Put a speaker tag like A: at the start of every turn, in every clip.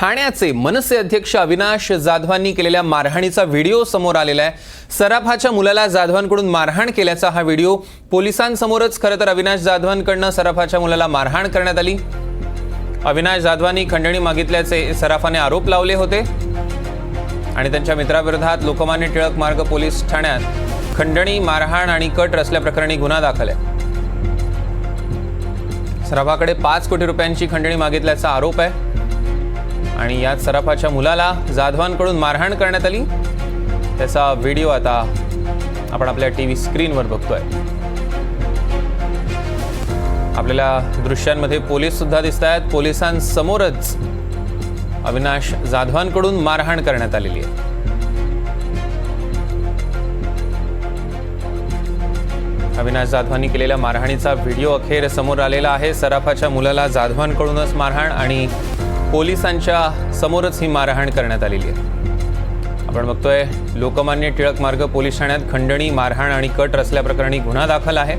A: ठाण्याचे मनसे अध्यक्ष अविनाश जाधवांनी केलेल्या मारहाणीचा व्हिडिओ समोर आलेला आहे. सराफाच्या मुलाला जाधवांकडून मारहाण केल्याचा हा व्हिडिओ. पोलिसांसमोरच खरं तर अविनाश जाधवांकडनं सराफाच्या मुलाला मारहाण करण्यात आली. अविनाश जाधवांनी खंडणी मागितल्याचे सराफाने आरोप लावले होते. आणि त्यांच्या मित्राविरोधात लोकमान्य टिळक मार्ग पोलीस ठाण्यात खंडणी मारहाण आणि कट रचल्याप्रकरणी गुन्हा दाखल आहे. सराफाकडे पाच कोटी रुपयांची खंडणी मागितल्याचा आरोप आहे. आणि यात सराफाच्या मुलाला जाधवांकडून मारहाण करण्यात आली. त्याचा व्हिडिओ आता आपण आपल्या टी व्ही स्क्रीनवर बघतोय. आपल्याला दृश्यांमध्ये पोलीस सुद्धा दिसत आहेत पोलिसांसमोरच अविनाश जाधवांकडून मारहाण करण्यात आलेली आहे. अविनाश जाधवांनी केलेल्या मारहाणीचा व्हिडिओ अखेर समोर आलेला आहे. सराफाच्या मुलाला जाधवांकडूनच मारहाण आणि पोलिसांच्या समोरच ही मारहाण करण्यात आलेली आहे. आपण बघतोय लोकमान्य टिळक मार्ग पोलीस ठाण्यात खंडणी मारहाण आणि कट रचल्याप्रकरणी गुन्हा दाखल आहे.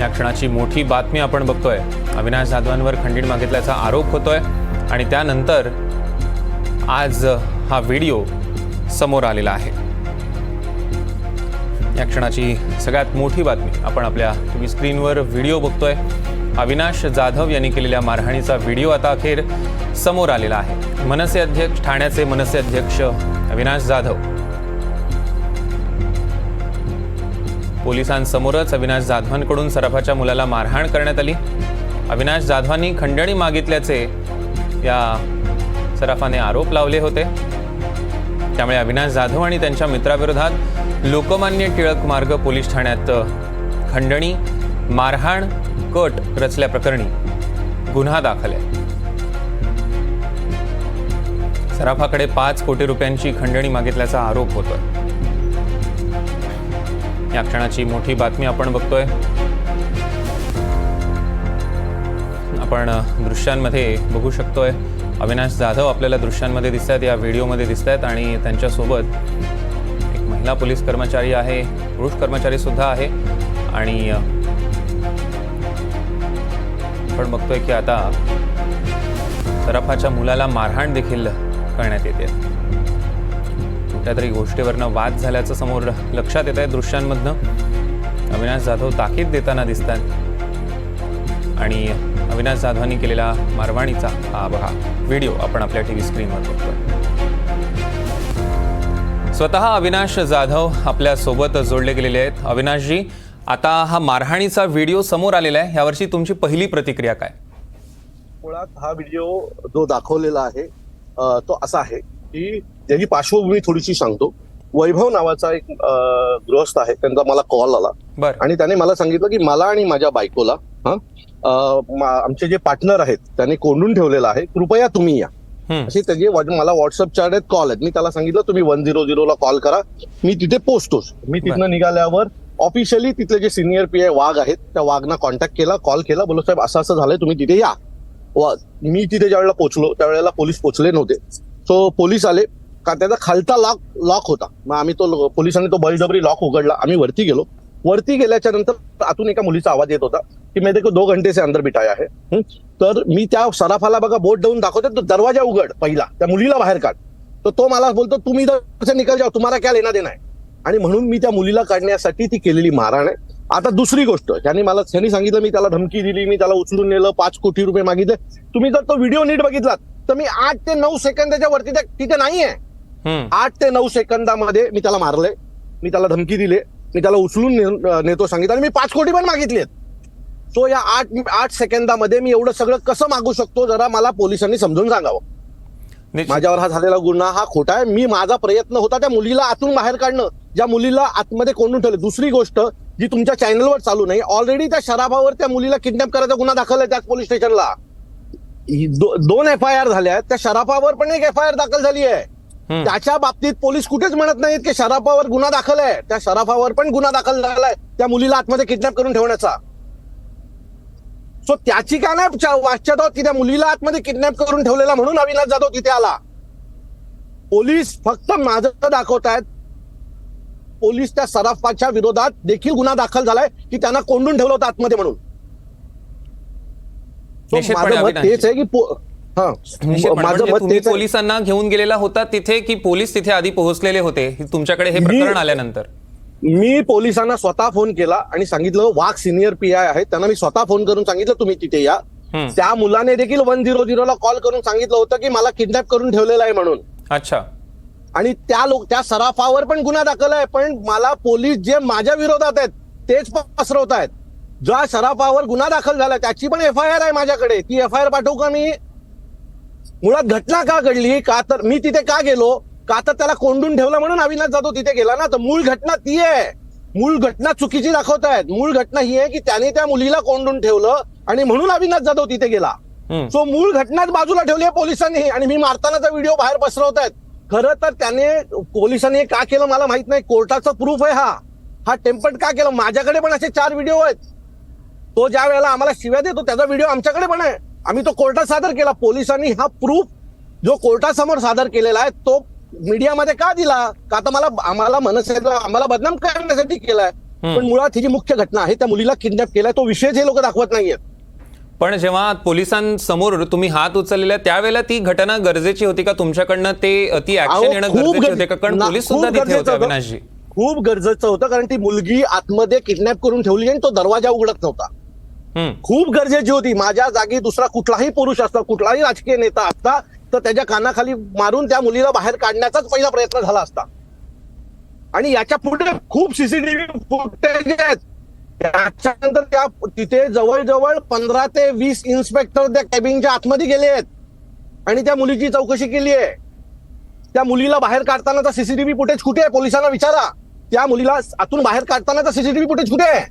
A: या क्षणाची मोठी बातमी आपण बघतोय. अविनाश जाधवांवर खंडीण मागितल्याचा आरोप होतोय आणि त्यानंतर आज हा व्हिडिओ समोर आलेला आहे. या क्षणाची सगळ्यात मोठी बातमी आपण आपल्या टीव्ही स्क्रीनवर व्हिडिओ बघतोय. अविनाश जाधव यांनी केलेल्या मारहाणीचा व्हिडिओ आता अखेर समोर आलेला आहे. मनसे अध्यक्ष ठाण्याचे मनसे अध्यक्ष अविनाश जाधव. पोलिसांसमोरच अविनाश जाधवांकडून सराफाच्या मुलाला मारहाण करण्यात आली. अविनाश जाधवांनी खंडणी मागितल्याचे या सराफाने आरोप लावले होते. त्यामुळे अविनाश जाधव आणि त्यांच्या मित्राविरोधात लोकमान्य टिळक मार्ग पोलीस ठाण्यात खंडणी मारहाण कट रचल्याप्रकरणी गुन्हा दाखल आहे. सराफाकडे पाच कोटी रुपयांची खंडणी मागितल्याचा आरोप होतोय. या क्षणाची मोठी बातमी आपण बघतोय. आपण दृश्यांमध्ये बघू शकतोय. अविनाश जाधव आपल्याला दृश्यांमध्ये दिसत आहेत या व्हिडिओमध्ये दिसत आहेत आणि त्यांच्यासोबत महिला पोलीस कर्मचारी आहे पुरुष कर्मचारी सुद्धा आहे. आणि आपण बघतोय की आता सराफाच्या मुलाला मारहाण देखील करण्यात येते. कुठल्या तरी गोष्टीवरनं वाद झाल्याचं समोर लक्षात येत आहे दृश्यांमधनं. अविनाश जाधव ताकीद देताना दिसतात. आणि अविनाश जाधवांनी केलेला मारवाणीचा हा बघा व्हिडिओ आपण आपल्या टी व्ही स्क्रीनवर बघतोय. स्वतः अविनाश जाधव आपल्यासोबत जोडले गेलेले आहेत. अविनाशजी आता हा मारहाणीचा व्हिडिओ समोर आलेला आहे. यावर्षी तुमची पहिली प्रतिक्रिया काय?
B: मुळात हा व्हिडिओ जो दाखवलेला आहे तो असा आहे की त्याची पार्श्वभूमी थोडीशी सांगतो. वैभव नावाचा एक गृहस्थ आहे. त्यांचा मला कॉल आला.
A: बर.
B: आणि त्याने मला सांगितलं की मला आणि माझ्या बायकोला हा आमचे जे पार्टनर आहेत त्यांनी कोंडून ठेवलेलं आहे. कृपया तुम्ही या. असे त्याचे मला व्हॉट्सअपच्या आहेत कॉल आहेत. मी त्याला सांगितलं तुम्ही वन झिरो झिरोला कॉल करा. मी तिथे पोचतोच. मी तिथनं निघाल्यावर ऑफिशियली तिथले जे सिनियर पी आय वाघ आहेत त्या वाघना कॉन्टॅक्ट केला कॉल केला. बोलो साहेब असं असं झालंय तुम्ही तिथे या. वा- मी तिथे ज्या वेळेला पोहोचलो त्यावेळेला पोलीस पोहोचले नव्हते. सो पोलीस आले. का त्याचा खालचा लॉक लॉक होता. मग आम्ही तो लो- पोलिसांनी तो बळजबरी लॉक उघडला. आम्ही वरती गेलो. वरती गेल्याच्यानंतर आतून एका मुलीचा आवाज येत होता. की मेरे को दो घंटे से अंदर बिठाया है हं? तर मी त्या सराफाला बघा बोट देऊन दाखवते तो दरवाजा उघड पहिला त्या मुलीला बाहेर काढ. तर तो मला बोलतो तुम्ही निकल जाओ तुम्हाला क्या लेना देना आहे? आणि म्हणून मी त्या मुलीला काढण्यासाठी ती केलेली मारहाण आहे. आता दुसरी गोष्ट त्यांनी मला त्यांनी सांगितलं मी त्याला धमकी दिली मी त्याला उचलून नेलं पाच कोटी रुपये मागितले. तुम्ही जर तो व्हिडिओ नीट बघितलात तर मी आठ ते नऊ सेकंदाच्या वरती तिथे नाहीये.
A: हम्म.
B: आठ ते नऊ सेकंदामध्ये मी त्याला मारले मी त्याला धमकी दिले मी त्याला उचलून नेतो सांगितलं आणि मी पाच कोटी पण मागितलेत. सो या आठ आठ सेकंदामध्ये मी एवढं सगळं कसं मागू शकतो जरा मला पोलिसांनी समजून सांगावं. माझ्यावर हा झालेला गुन्हा हा खोटा आहे. मी माझा प्रयत्न होता त्या मुलीला आतून बाहेर काढणं. ज्या मुलीला आतमध्ये कोंडून ठेवले. दुसरी गोष्ट जी तुमच्या चॅनलवर चालू नाही ऑलरेडी त्या शराबावर त्या मुलीला किडनॅप करायचा गुन्हा दाखल आहे त्याच पोलीस स्टेशनला दो- दोन एफ आय आर झाल्या आहेत. त्या शराफावर पण एक एफ आय आर दाखल झाली आहे. त्याच्या बाबतीत पोलीस कुठेच म्हणत नाहीत की शराफावर गुन्हा दाखल आहे. त्या शराफावर पण गुन्हा दाखल झालाय. त्या मुलीला आतमध्ये किडनॅप करून ठेवण्याचा. सो त्याची काय नाही होती त्या मुलीला आतमध्ये किडनॅप करून ठेवलेला म्हणून अविनाश जाधव तिथे आला. पोलीस फक्त माझं दाखवतायत पोलीस त्या सराफाच्या विरोधात देखील गुन्हा दाखल झालाय की त्यांना कोंडून ठेवलं होतं आतमध्ये म्हणून. माझं मत. तेच आहे की. माझं
A: म्हणजे
B: मत तेच
A: पोलिसांना घेऊन गेलेला होता तिथे की पोलीस तिथे आधी पोहोचलेले होते? तुमच्याकडे हे प्रकरण आल्यानंतर.
B: मी पोलिसांना स्वतः फोन केला आणि सांगितलं वाघ सिनियर पी आय आहेत त्यांना मी स्वतः फोन करून सांगितलं तुम्ही तिथे या. त्या मुलाने देखील वन झिरो झिरोला कॉल करून सांगितलं होतं की मला किडनॅप करून ठेवलेलं आहे म्हणून.
A: अच्छा.
B: आणि त्या लोक त्या सराफावर पण गुन्हा दाखल आहे पण मला पोलीस जे माझ्या विरोधात आहेत तेच पसरवत आहेत. ज्या सराफावर गुन्हा दाखल झाला त्याची पण एफ आय आर आहे माझ्याकडे. ती एफ आय आर पाठवू का मी? मुळात घटना का घडली? का तर मी तिथे का गेलो? का तर त्याला कोंडून ठेवलं म्हणून अविनाश जाधव तिथे गेला ना. तर मूळ घटना ती आहे. मूळ घटना चुकीची दाखवत आहेत. मूळ घटना ही आहे की त्याने त्या मुलीला कोंडून ठेवलं आणि म्हणून अविनाश जाधव तिथे गेला. सो मूळ घटनाच बाजूला ठेवली आहे पोलिसांनी. आणि मी मारतानाचा व्हिडिओ बाहेर पसरवत आहेत. खरं तर त्याने पोलिसांनी हे का केलं मला माहीत नाही. कोर्टाचा प्रूफ आहे हा. हा टेम्पट का केलं? माझ्याकडे पण असे चार व्हिडिओ आहेत. तो ज्या वेळेला आम्हाला शिव्या देतो त्याचा व्हिडिओ आमच्याकडे पण आहे. आम्ही तो कोर्टात सादर केला. पोलिसांनी हा प्रूफ जो कोर्टासमोर सादर केलेला आहे तो मीडियामध्ये का दिला? का तर मला आम्हाला मनसेला आम्हाला बदनाम करण्यासाठी केलाय. पण मुळात ही जी मुख्य घटना आहे त्या मुलीला किडनॅप केलाय तो विषयच हे लोक दाखवत नाहीयेत
A: पण जेव्हा पोलिसांसमोर तुम्ही हात उचललेला त्यावेळेला ती घटना गरजेची होती का? तुमच्याकडनं ते ती ऍक्शन येणं
B: खूप
A: गरजेचे होते का? कारण पोलीस सुद्धा तिथे होते. अविनाशजी.
B: खूप गरजेचं होतं कारण ती मुलगी आतमध्ये किडनॅप करून ठेवली आणि तो दरवाजा उघडत नव्हता. खूप गरजेची होती. माझ्या जागी दुसरा कुठलाही पुरुष असता कुठलाही राजकीय नेता असता तर त्याच्या कानाखाली मारून त्या मुलीला बाहेर काढण्याचाच पहिला प्रयत्न झाला असता. आणि याच्यापुढे खूप सीसीटीव्ही फुटेज आहेत. त्याच्यानंतर त्या तिथे जवळजवळ पंधरा ते वीस इन्स्पेक्टर त्या कॅबिनच्या आतमध्ये गेले आहेत. आणि त्या मुलीची चौकशी केली आहे. त्या मुलीला बाहेर काढतानाचा सीसीटीव्ही फुटेज कुठे आहे? पोलिसांना विचारा. त्या मुलीला आतून बाहेर काढतानाचा सीसीटीव्ही फुटेज कुठे आहे?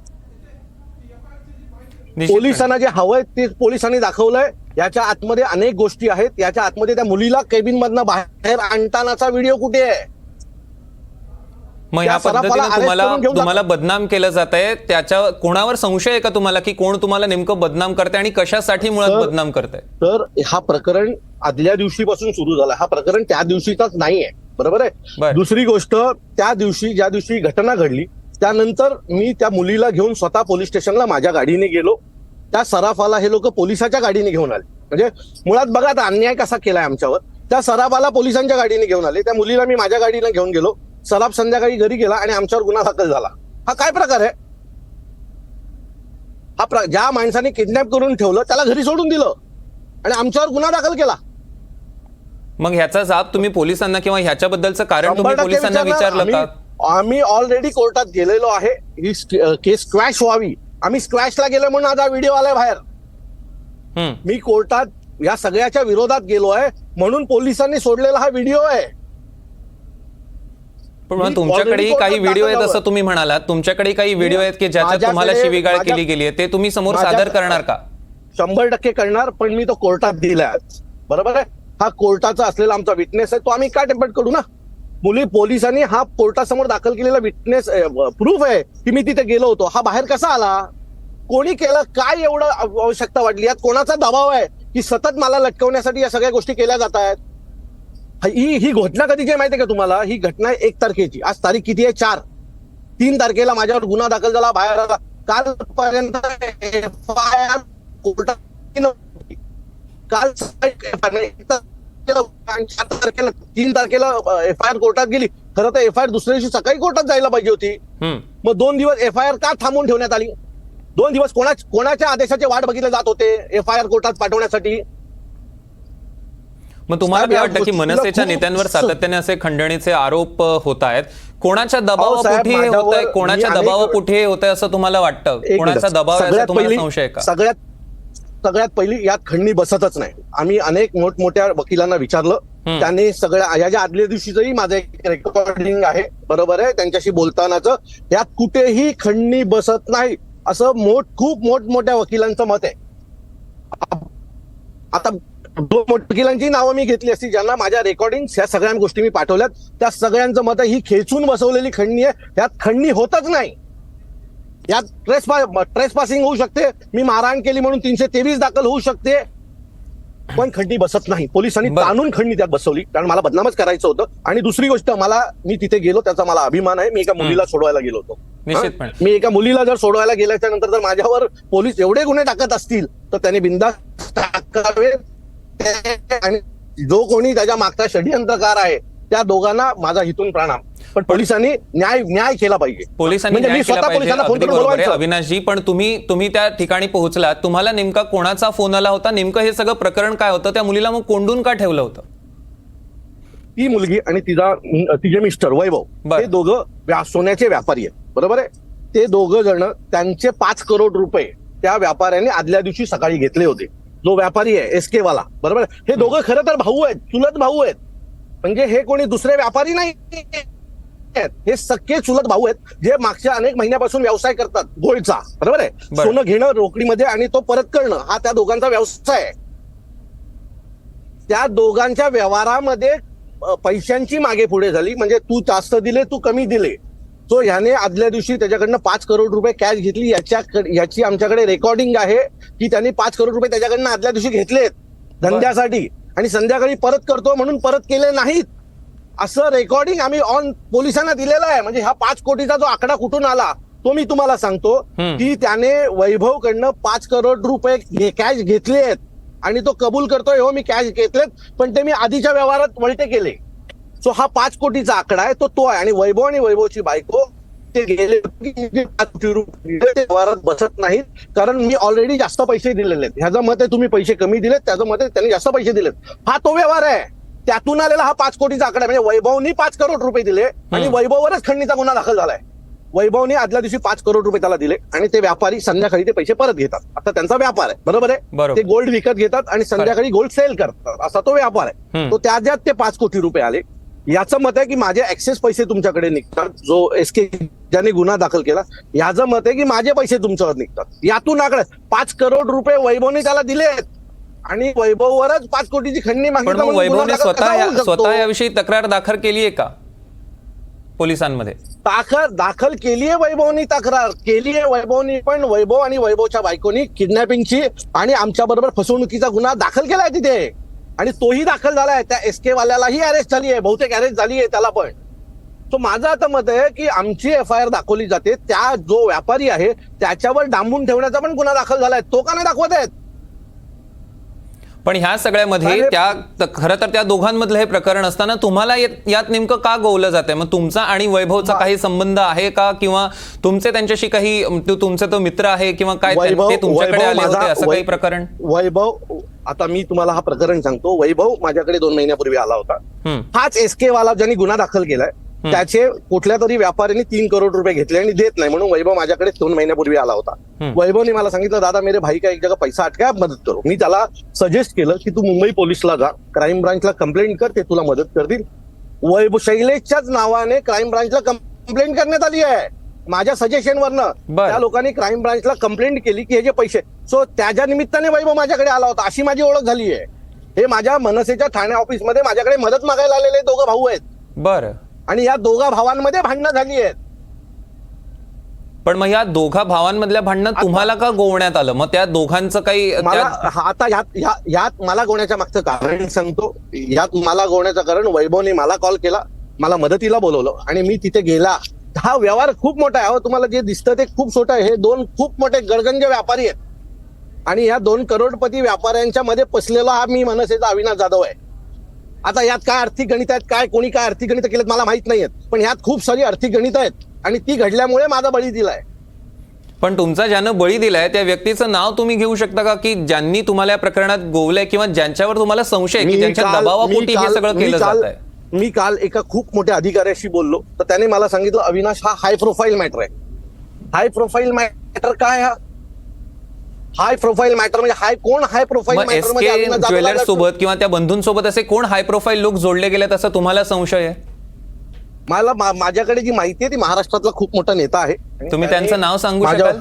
B: पोलिसांना जे हवंय ते पोलिसांनी दाखवलंय. याच्या आतमध्ये अनेक गोष्टी आहेत. याच्या आतमध्ये त्या मुलीला केबिन मधनं बाहेर आणतानाचा व्हिडिओ कुठे आहे?
A: मग
B: सराफाला
A: पद्धतीने तुम्हाला तुम्हाला बदनाम केलं जात आहे. त्याच्या कोणावर संशय आहे का तुम्हाला की कोण तुम्हाला नेमकं बदनाम करते आणि कशासाठी मुळात बदनाम करताय?
B: तर हा प्रकरण आदल्या दिवशीपासून सुरू झाला. हा प्रकरण त्या दिवशीचाच नाहीये. बरोबर आहे. दुसरी गोष्ट त्या दिवशी ज्या दिवशी घटना घडली त्यानंतर मी त्या मुलीला घेऊन स्वतः पोलीस स्टेशनला माझ्या गाडीने गेलो. त्या सराफाला हे लोक पोलिसाच्या गाडीने घेऊन आले. म्हणजे मुळात बघा आता अन्याय कसा केलाय आमच्यावर. त्या सराफाला पोलिसांच्या गाडीने घेऊन आले. त्या मुलीला मी माझ्या गाडीने घेऊन गेलो. सराफ संध्याकाळी घरी गेला आणि आमच्यावर गुन्हा दाखल झाला. हा काय प्रकार आहे? हा प्र- ज्या माणसाने किडनॅप करून ठेवलं त्याला घरी सोडून दिलं. आणि आमच्यावर गुन्हा दाखल केला.
A: मग ह्याचा जाब तुम्ही पोलिसांना किंवा ह्याच्याबद्दलचं कारण तुम्ही पोलिसांना. विचारलं का?
B: आम्ही- ऑलरेडी कोर्टात गेलेलो आहे. ही केस स्क्वॅश व्हावी. आम्ही स्क्वॅशला गेलो म्हणून आज हा व्हिडिओ आलाय बाहेर. मी कोर्टात या सगळ्याच्या विरोधात गेलो आहे. म्हणून पोलिसांनी सोडलेला हा व्हिडिओ आहे.
A: पण
B: already
A: काही व्हिडिओ आहेत असं तुम्ही म्हणालात. तुमच्याकडे काही व्हिडिओ आहेत की ज्याच्यात तुम्हाला शिवीगाळ केली गेली आहे. ते तुम्ही समोर सादर करणार का?
B: शंभर टक्के करणार पण मी तो कोर्टात दिलाय. बरोबर आहे? हा कोर्टाचा असलेला आमचा विटनेस आहे. तो आम्ही का टेम्पट करू ना? मुली पोलिसांनी हा कोर्टासमोर दाखल केलेला विटनेस प्रूफ आहे की मी तिथे गेलो होतो. हा बाहेर कसा आला? कोणी केलं? काय एवढं आवश्यकता वाटली यात कोणाचा दबाव आहे की सतत मला लटकवण्यासाठी या सगळ्या गोष्टी केल्या जात आहेत? ही ही घटना कधीची आहे माहिती आहे का तुम्हाला? ही घटना एक तारखेची. आज तारीख किती आहे? चार. तीन तारखेला माझ्यावर गुन्हा दाखल झाला. बाहेर आला. कालपर्यंत एफ आय आर कोर्टात काल चार तारखेला तीन तारखेला एफ आय आर कोर्टात गेली. खरं तर एफ आय आर दुसऱ्या दिवशी सकाळी कोर्टात जायला पाहिजे होती. मग दोन दिवस एफ आय आर का थांबवून ठेवण्यात आली? दोन दिवस कोणा कोणाच्या आदेशाचे वाट बघितले जात होते एफ आय आर कोर्टात पाठवण्यासाठी?
A: मग तुम्हाला काय वाटतं की मनसेच्या नेत्यांवर सातत्याने असे खंडणीचे आरोप होत आहेत? कोणाच्या दबावापोटी हे होत आहे कोणाच्या दबावापोटी हे होत आहे असं तुम्हाला वाटतं? कोणाचा. दबाव संशय का?
B: सगळ्यात सगळ्यात पहिली यात खंडणी बसतच नाही. आम्ही अनेक मोठमोठ्या वकिलांना विचारलं. त्यांनी सगळ्या याच्या आदल्या दिवशीचंही माझं एक रेकॉर्डिंग आहे बरोबर आहे? त्यांच्याशी बोलतानाचं यात कुठेही खंडणी बसत नाही. असं मोठ खूप मोठमोठ्या वकिलांचं मत आहे. आता वकिलांची नावं मी घेतली असती ज्यांना माझ्या रेकॉर्डिंग ह्या सगळ्या गोष्टी मी पाठवल्यात त्या सगळ्यांचं मत आहे ही खेचून बसवलेली खंडणी आहे. त्यात खंडणी होतच नाही. यात ट्रेस ट्रेस पासिंग होऊ शकते. मी मारहाण केली म्हणून तीनशे तेवीस दाखल होऊ शकते. पण खंडणी बसत नाही. पोलिसांनी. ताणून खंडणी त्यात बसवली. कारण मला बदनामच करायचं होतं. आणि दुसरी गोष्ट मला मी तिथे गेलो त्याचा मला अभिमान आहे. मी एका मुलीला सोडवायला गेलो होतो.
A: निश्चितपणे.
B: मी एका मुलीला जर सोडवायला गेल्याच्यानंतर जर माझ्यावर पोलीस एवढे गुन्हे टाकत असतील तर त्याने बिंदास अटकावे ते- आणि जो कोणी त्याच्या मागचा षडयंत्रकार आहे त्या दोघांना माझा हितून प्रणाम. पण पोलिसांनी न्याय न्याय केला पाहिजे.
A: पोलिसांनी
B: म्हणजे
A: न्याय
B: मी
A: केला
B: स्वतः
A: पाहिजे.
B: पोलिसांना फोन
A: अगदी
B: करून
A: बरोबर आहे
B: बोलवायचं
A: अविनाशजी पण तुम्ही तुम्ही त्या ठिकाणी पोहोचलात. तुम्हाला नेमका कोणाचा फोन आला होता? नेमकं हे सगळं प्रकरण काय होतं? त्या मुलीला मग कोंडून का ठेवलं होतं?
B: ती मुलगी आणि तिचा तिचे मिस्टर वैभव
A: बर.
B: हे दोघं व्या- सोन्याचे व्यापारी आहेत. बरोबर आहे? ते दोघं जण त्यांचे पाच करोड रुपये त्या व्यापाऱ्याने आदल्या दिवशी सकाळी घेतले होते. जो व्यापारी आहे एस के वाला बरोबर आहे? हे दोघं खरं तर भाऊ आहेत चुलत भाऊ आहेत. म्हणजे हे कोणी दुसरे व्यापारी नाही. आहेत. हे सख्खे चुलत भाऊ आहेत जे मागच्या अनेक महिन्यापासून व्यवसाय करतात गोल्डचा बरोबर आहे. सोनं घेणं रोकडीमध्ये आणि तो परत करणं हा त्या दोघांचा व्यवसाय आहे. त्या दोघांच्या व्यवहारामध्ये पैशांची मागे पुढे झाली. म्हणजे तू जास्त दिले तू कमी दिले. तो ह्याने आदल्या दिवशी त्याच्याकडनं पाच करोड रुपये कॅश घेतली. याच्या याची आमच्याकडे रेकॉर्डिंग आहे की त्यांनी पाच करोड रुपये त्याच्याकडनं आदल्या दिवशी घेतलेत. धंद्यासाठी. आणि संध्याकाळी परत करतो म्हणून परत केले नाहीत. असं रेकॉर्डिंग आम्ही ऑन पोलिसांना दिलेलं आहे. म्हणजे हा पाच कोटीचा जो आकडा कुठून आला तो मी तुम्हाला सांगतो. की त्याने वैभवकडनं पाच करोड रुपये कॅश घेतले आहेत. आणि तो कबूल करतोय हो मी कॅश घेतलेत पण ते मी आधीच्या व्यवहारात वलटे केले. सो हा पाच कोटीचा आकडा आहे तो तो आहे. आणि वैभव आणि वैभवची बायको ते गेले व्यवहारात बसत नाहीत. कारण मी ऑलरेडी जास्त पैसे दिलेले आहेत. ह्याचं मत आहे तुम्ही पैसे कमी दिलेत त्याचं मत आहे त्यांनी जास्त पैसे दिलेत. हा तो व्यवहार आहे. त्यातून आलेला हा पाच कोटीचा आकडा म्हणजे वैभवनी पाच करोड रुपये दिले आणि. वैभववरच खंडणीचा गुन्हा दाखल झालाय. वैभवने आदल्या दिवशी पाच करोड रुपये त्याला दिले आणि ते व्यापारी संध्याकाळी ते पैसे परत घेतात. आता त्यांचा व्यापार आहे. बरोबर आहे. ते गोल्ड विकत घेतात आणि संध्याकाळी गोल्ड सेल करतात. असा तो व्यापार आहे. तो त्याच्यात ते पाच कोटी रुपये आले. याचं मत आहे की माझे ऍक्सेस पैसे तुमच्याकडे निघतात. जो एस के ज्यांनी गुन्हा दाखल केला याचं मत आहे की माझे पैसे तुमच्यावर निघतात. यातून आकडे पाच करोड रुपये वैभवने त्याला दिले आणि वैभववरच पाच कोटीची खंडणी मागितली
A: वैभवने स्वतः? स्वतः याविषयी तक्रार दाखल केली आहे का? पोलिसांमध्ये.
B: दाखल दाखल केली आहे वैभवनी तक्रार. केली आहे वैभवनी पण वैभव आणि वैभवच्या बायकोनी किडनॅपिंगची आणि आमच्या बरोबर फसवणुकीचा गुन्हा दाखल केलाय तिथे. आणि तोही दाखल झालाय. त्या एस के वाल्यालाही अरेस्ट झाली आहे बहुतेक अरेस्ट झाली आहे त्याला पण. तो माझं आता मत आहे की आमची एफ आय आर दाखवली जाते. त्या जो व्यापारी आहे त्याच्यावर डांबून ठेवण्याचा पण गुन्हा दाखल झालाय. तो का नाही दाखवत आहेत?
A: पण ह्या सगळ्यामध्ये त्या खरं तर त्या दोघांमधलं हे प्रकरण असताना तुम्हाला यात नेमकं का गोवलं जातंय? मग तुमचा आणि वैभवचा काही संबंध आहे का? किंवा तुमचे त्यांच्याशी काही तुमचा तो मित्र आहे किंवा काय ते तुमच्याकडे आले होते असं काही प्रकरण?
B: वैभव आता मी तुम्हाला हा प्रकरण सांगतो. वैभव माझ्याकडे दोन महिन्यापूर्वी आला होता. हाच एस के वाला ज्यांनी गुन्हा दाखल केलाय त्याचे कुठल्या तरी व्यापाऱ्यांनी तीन करोड रुपये घेतले आणि देत नाही. म्हणून वैभव माझ्याकडे दोन महिन्यापूर्वी आला होता. वैभवने मला सांगितलं दादा मेरे भाई का एक जगह पैसा अटका आप मदत करो. मी त्याला सजेस्ट केलं की तू मुंबई पोलिसला जा. क्राईम ब्रांचला कंप्लेंट कर ते तुला मदत करतील. वैभव शैलेशच्याच नावाने क्राईम ब्रांचला कंप्लेंट करण्यात आली आहे. माझ्या सजेशनवरनं. त्या लोकांनी क्राईम ब्रांचला कंप्लेंट केली की हे जे पैसे सो त्याच्या निमित्ताने वैभव माझ्याकडे आला होता. अशी माझी ओळख झाली आहे. हे माझ्या मनसेच्या ठाणे ऑफिसमध्ये माझ्याकडे मदत मागायला आलेले दोघं भाऊ आहेत.
A: बरं.
B: आणि या दोघा भावांमध्ये भांडणं झाली आहेत.
A: पण मग या दोघा भावांमधल्या भांडणं तुम्हाला का गोवण्यात आलं? मग त्या दोघांचं काही
B: मला आता यात यात मला गोण्याच्या मागचं कारण सांगतो. यात मला गोण्याचं कारण वैभवने मला कॉल केला मला मदतीला बोलवलं आणि मी तिथे गेला. हा व्यवहार खूप मोठा आहे. तुम्हाला जे दिसतं ते खूप छोटं आहे. हे दोन खूप मोठे गडगंज व्यापारी आहेत. आणि या दोन करोडपती व्यापाऱ्यांच्या मध्ये पसलेला हा मी मनसेचा अविनाश जाधव आहे. आता यात काय आर्थिक गणित आहेत काय कोणी काय आर्थिक गणित केलेत मला माहीत नाहीयेत. पण यात खूप सारी आर्थिक गणित आहेत आणि ती घडल्यामुळे माझा बळी दिलाय.
A: पण तुमचा ज्यानं बळी दिलाय त्या व्यक्तीचं नाव तुम्ही घेऊ शकता का? की ज्यांनी तुम्हाला या प्रकरणात गोवलंय किंवा ज्यांच्यावर तुम्हाला संशय की ज्यांच्या
B: काल-
A: दबावापोटी हे
B: काल-
A: सगळं केलं
B: काल-
A: जात आहे
B: मी काल एका खूप मोठ्या अधिकाऱ्याशी बोललो. तर त्याने मला सांगितलं अविनाश हा हाय प्रोफाईल मॅटर आहे. हाय प्रोफाईल मॅटर काय हा? हाय प्रोफाईल मॅटर म्हणजे हाय कोण हाय प्रोफाईल लागला
A: सोबत किंवा त्या बंधूंसोबत असे कोण हाय प्रोफाईल लोक जोडले गेलेत असं तुम्हाला संशय आहे?
B: मला माझ्याकडे जी माहिती आहे ती महाराष्ट्रातला खूप मोठा नेता आहे.
A: तुम्ही त्यांचं नाव सांगू शकाल?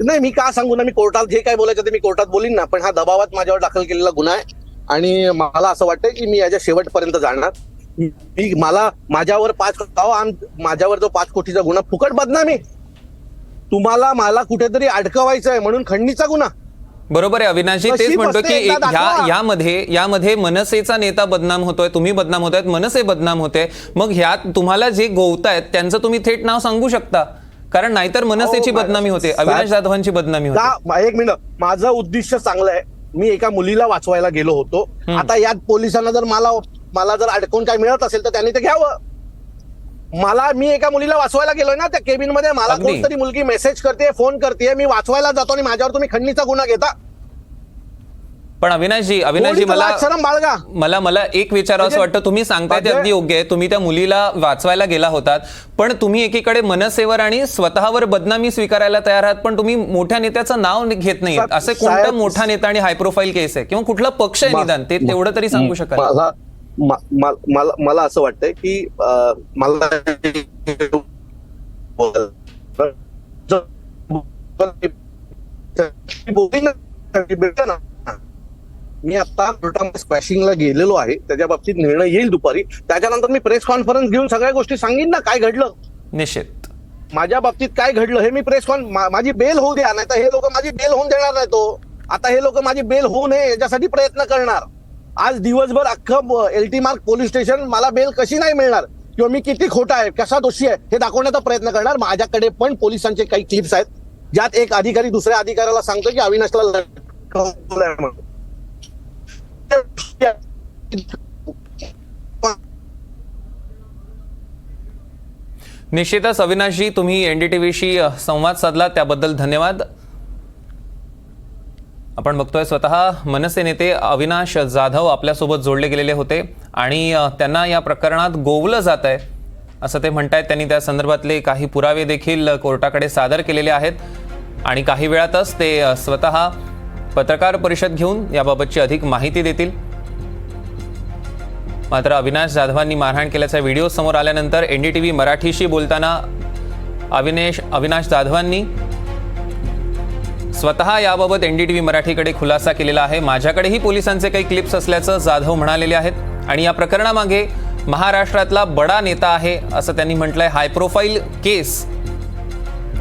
B: नाही मी का सांगू ना? मी कोर्टात जे काय बोलायचं ते मी कोर्टात बोलीन ना. पण हा दबावात माझ्यावर दाखल केलेला गुन्हा आहे. आणि मला असं वाटतं की मी याच्या शेवटपर्यंत जाणार. मी मला माझ्यावर पाच माझ्यावर जो पाच कोटीचा गुन्हा फुकट बदनामी. तुम्हाला मला कुठेतरी अडकवायचं आहे म्हणून खंडणीचा गुन्हा.
A: बरोबर आहे अविनाशजी तेच म्हणतो की ह्या. यामध्ये यामध्ये मनसेचा नेता बदनाम होतोय तुम्ही बदनाम होतायत मनसे बदनाम होते. मग ह्यात तुम्हाला जे गोवतायत त्यांचं तुम्ही थेट नाव सांगू शकता. कारण नाहीतर मनसेची
B: अहो,
A: बदनामी होते अविनाश जाधवांची बदनामी होते.
B: एक मिनिट. माझं उद्दिष्ट चांगलं आहे. मी एका मुलीला वाचवायला गेलो होतो. आता यात पोलिसांना जर मला मला जर अडकून काय मिळत असेल तर त्यांनी ते घ्यावं. मला मी एका मुलीला वाचवायला गेलोय ना त्या केबिनमध्ये मला
A: अगदी.
B: कोणतरी मुलगी मेसेज करते फोन करते मी वाचवायला जातो आणि माझ्यावर तुम्ही खंडणीचा गुन्हा घेता.
A: पण अविनाशजी अविनाशजी
B: तर
A: मला
B: बाळगा.
A: मला मला एक विचार असं
B: म्हणजे-
A: वाटतं तुम्ही सांगताय ते
B: म्हणजे-
A: अगदी योग्य आहे. तुम्ही त्या मुलीला वाचवायला गेला होतात पण तुम्ही एकीकडे मनसेवर आणि स्वतःवर बदनामी स्वीकारायला तयार आहात पण तुम्ही मोठ्या नेत्याचं नाव घेत नाही
B: साहेब-
A: असे कोणता
B: साहेब-
A: मोठा नेता आणि हाय प्रोफाईल केस आहे? किंवा कुठला पक्ष आहे
B: मा-
A: निदान? ते तेवढं तरी सांगू शकाल?
B: मला मला असं वाटतंय की मला. मी आता स्क्वॅशिंगला गेलेलो आहे. त्याच्या बाबतीत निर्णय येईल दुपारी. त्याच्यानंतर मी प्रेस कॉन्फरन्स घेऊन सगळ्या गोष्टी सांगेन ना काय घडलं.
A: निश्चित.
B: माझ्या बाबतीत काय घडलं हे मी प्रेस कॉन माझी बेल होऊ द्या नाही तर हे लोक माझी बेल होऊन देणार नाही तो. आता हे लोक माझी बेल होऊ नये याच्यासाठी प्रयत्न करणार. आज दिवसभर अख्खं L T mark police station मला बेल कशी नाही मिळणार? किंवा मी किती खोटा आहे? कसा दोषी आहे? हे दाखवण्याचा प्रयत्न करणार. माझ्याकडे पण पोलिसांचे काही क्लिप्स आहेत. ज्यात एक अधिकारी दुसऱ्या अधिकाऱ्याला सांगतो की अविनाशला म्हणून.
A: निश्चितच अविनाशजी तुम्ही एनडीटीव्हीशी संवाद साधला. त्याबद्दल धन्यवाद. आपण बघतोय स्वतः मनसे नेते अविनाश जाधव आपल्यासोबत जोडले गेलेले होते आणि त्यांना या प्रकरणात गोवलं जात आहे असं ते म्हणतायत. त्यांनी त्या संदर्भातले काही पुरावे देखील कोर्टाकडे सादर केलेले आहेत आणि काही वेळातच ते स्वतः पत्रकार परिषद घेऊन याबाबतची अधिक माहिती देतील. मात्र अविनाश जाधवांनी मारहाण केल्याचा व्हिडिओ समोर आल्यानंतर एनडीटीव्ही मराठीशी बोलताना अविनेश अविनाश जाधवांनी स्वतः याबाबत एनडीटीव्ही मराठीकडे खुलासा केलेला आहे. माझ्याकडेही पोलिसांचे काही क्लिप्स असल्याचं जाधव म्हणालेले आहेत. आणि या प्रकरणामागे महाराष्ट्रातला बडा नेता आहे असं त्यांनी म्हटलंय. हाय प्रोफाईल केस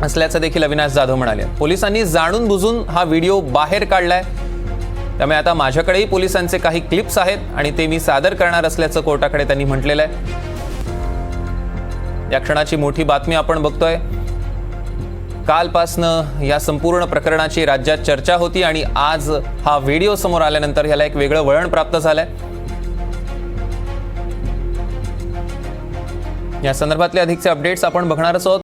A: असल्याचं देखील अविनाश जाधव म्हणाले पोलिसांनी जाणून बुजून हा व्हिडिओ बाहेर काढलाय. त्यामुळे आता माझ्याकडेही पोलिसांचे काही क्लिप्स आहेत आणि ते मी सादर करणार असल्याचं कोर्टाकडे त्यांनी म्हटलेलं आहे. या क्षणाची मोठी बातमी आपण बघतोय. कालपासनं या संपूर्ण प्रकरणाची राज्यात चर्चा होती आणि आज हा व्हिडिओ समोर आल्यानंतर ह्याला एक वेगळं वळण प्राप्त झालंय. या संदर्भातले अधिकचे अपडेट्स आपण बघणारच आहोत.